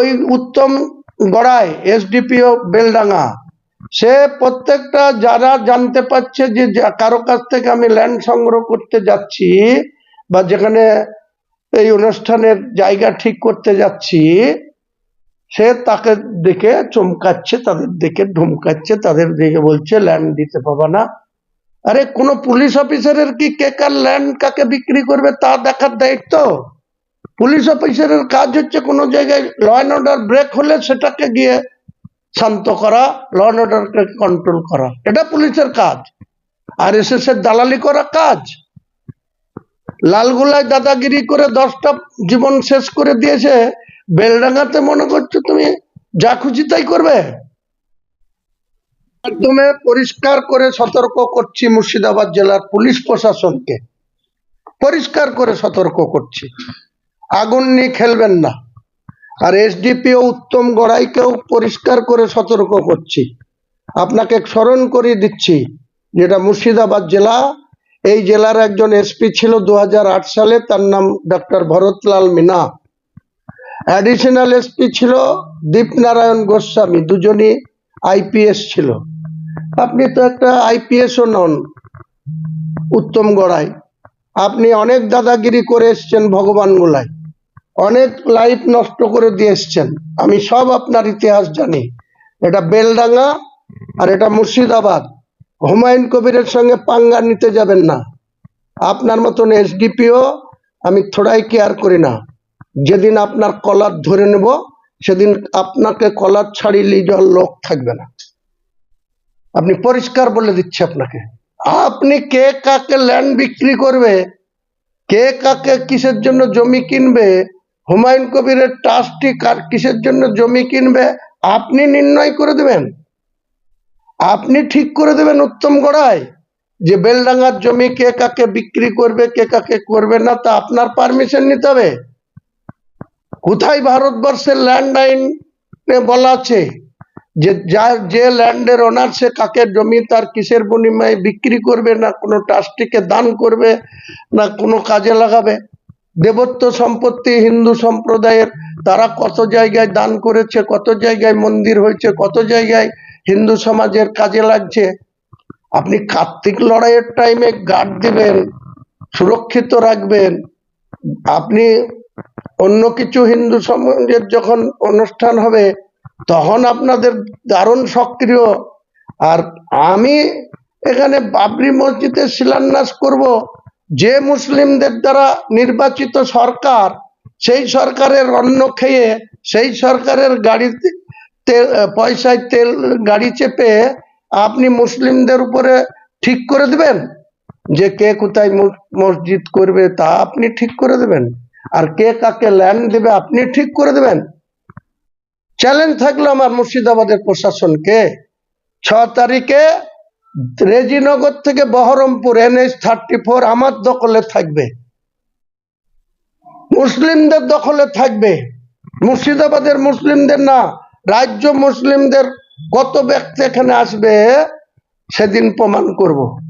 ওই উত্তম গড়াই, এসডিপিও বেলডাঙ্গা। সে প্রত্যেকটা যারা জানতে পারছে যে যা- কারও কাছ থেকে আমি ল্যান্ড সংগ্রহ করতে যাচ্ছি বা যেখানে এই অনুষ্ঠানের জায়গা ঠিক করতে যাচ্ছি, সে তাকে দেখে চমকাচ্ছে, তাদের দেখে ধমকাচ্ছে, তাদের দেখে বলছে ল্যান্ড দিতে পাবা না। আরে কোনো পুলিশ অফিসারের কি কে কার ল্যান্ড কাকে বিক্রি করবে তা দেখার দায়িত্ব? পুলিশ অফিসারের কাজ হচ্ছে কোনো জায়গায় ল অ্যান্ড অর্ডার ব্রেক হলে সেটাকে গিয়ে শান্ত করা ল অ্যান্ড অর্ডারকে কন্ট্রোল করা। এটা পুলিশের কাজ। আর এস এস এর দালালি করা কাজ। লালগোলায় দাদাগিরি করে দশটা জীবন শেষ করে দিয়েছে। বেলডাঙ্গাতে মনে করছ তুমি যা খুশি তাই করবে? মাধ্যমে পরিষ্কার করে সতর্ক করছি মুর্শিদাবাদ জেলার পুলিশ প্রশাসনকে। পরিষ্কার করে সতর্ক করছি। আগুন নিয়ে খেলবেন না। আর এসডিপিও উত্তম গড়াইকেও পরিষ্কার করে সতর্ক করছি। আপনাকে স্মরণ করিয়ে দিচ্ছি যেটা মুর্শিদাবাদ জেলা। এই জেলার একজন এসপি ছিল দু হাজার আট সালে, তার নাম doctor Bharatlal Meena. Additional SP ছিল দীপনারায়ণ গোস্বামী, দুজনই আইপিএস ছিল। আপনি তো একটা আইপিএসও নন, উত্তম গড়াই। আপনি অনেক দাদাগিরি করে এসছেন ভগবান গোলায়। অনেক লাইফ নষ্ট করে দিয়ে এসছেন। আমি সব আপনার ইতিহাস জানি। এটা বেলডাঙ্গা আর এটা মুর্শিদাবাদ। হুমায়ুন কবিরের সঙ্গে পাঙ্গা নিতে যাবেন না। আপনার মতন এসডিপিও আমি থোড়াই কেয়ার করি না। যেদিন আপনার কলার ধরে নেব, সেদিন আপনাকে কলার নিয়ে যাওয়ার লোক থাকবে না। আপনি পরিষ্কার বলে দিচ্ছি আপনাকে। আপনি কে কাকে ল্যান্ড বিক্রি করবে, কে কাকে কিসের জন্য জমি কিনবে হুমায়ুন কবিরের ট্রাস্টি কার কিসের জন্য জমি কিনবে? আপনি নির্ণয় করে দেবেন। আপনি ঠিক করে দেবেন উত্তম গড়ায় যে বেলডাঙ্গার জমি কে কাকে বিক্রি করবে, কে কাকে করবে না, তা আপনার পারমিশন নিতে হবে। কোথায় ভারতবর্ষের ল্যান্ড আইনে বলা আছে যে যার যে ল্যান্ডের ওনার সে কাকে জমি তার কিসের বিনিময়ে বিক্রি করবে না, কোনো ট্রাস্টিকে দান করবে না, কোনো কাজে লাগাবে? দেবত্ব সম্পত্তি, হিন্দু সম্প্রদায়ের তারা কত জায়গায় দান করেছে, কত জায়গায় মন্দির হয়েছে, কত জায়গায় হিন্দু সমাজের কাজে লাগছে, আপনি কার্তিক লড়াইয়ের টাইমে গার্ড দিবেন, সুরক্ষিত রাখবেন। আপনি অন্য কিছু হিন্দু সমাজের যখন অনুষ্ঠান হবে, তখন আপনাদের দারুণ সক্রিয়। আর আমি এখানে বাবরি মসজিদের শিলান্যাস করব। যে মুসলিমদের দ্বারা নির্বাচিত সরকার, সেই সরকারের অন্ন খেয়ে, সেই সরকারের গাড়িতে পয়সায় তেল, গাড়ি চেপে আপনি মুসলিমদের উপরে ঠিক করে দেবেন? যে কে কোথায় মসজিদ করবে তা আপনি ঠিক করে দেবেন। আর কে কাকে ল্যান্ড দেবে আপনি ঠিক করে দেবেন। চ্যালেঞ্জ থাকল আমার মুর্শিদাবাদের প্রশাসনকে। ছ তারিখে রেজিনগর থেকে বহরমপুর এনএস থার্টি ফোর আমার দখলে থাকবে। মুসলিমদের দখলে থাকবে। মুর্শিদাবাদের মুসলিমদের না, রাজ্য মুসলিমদের কত ব্যক্তি এখানে আসবে, সেদিন প্রমাণ করব।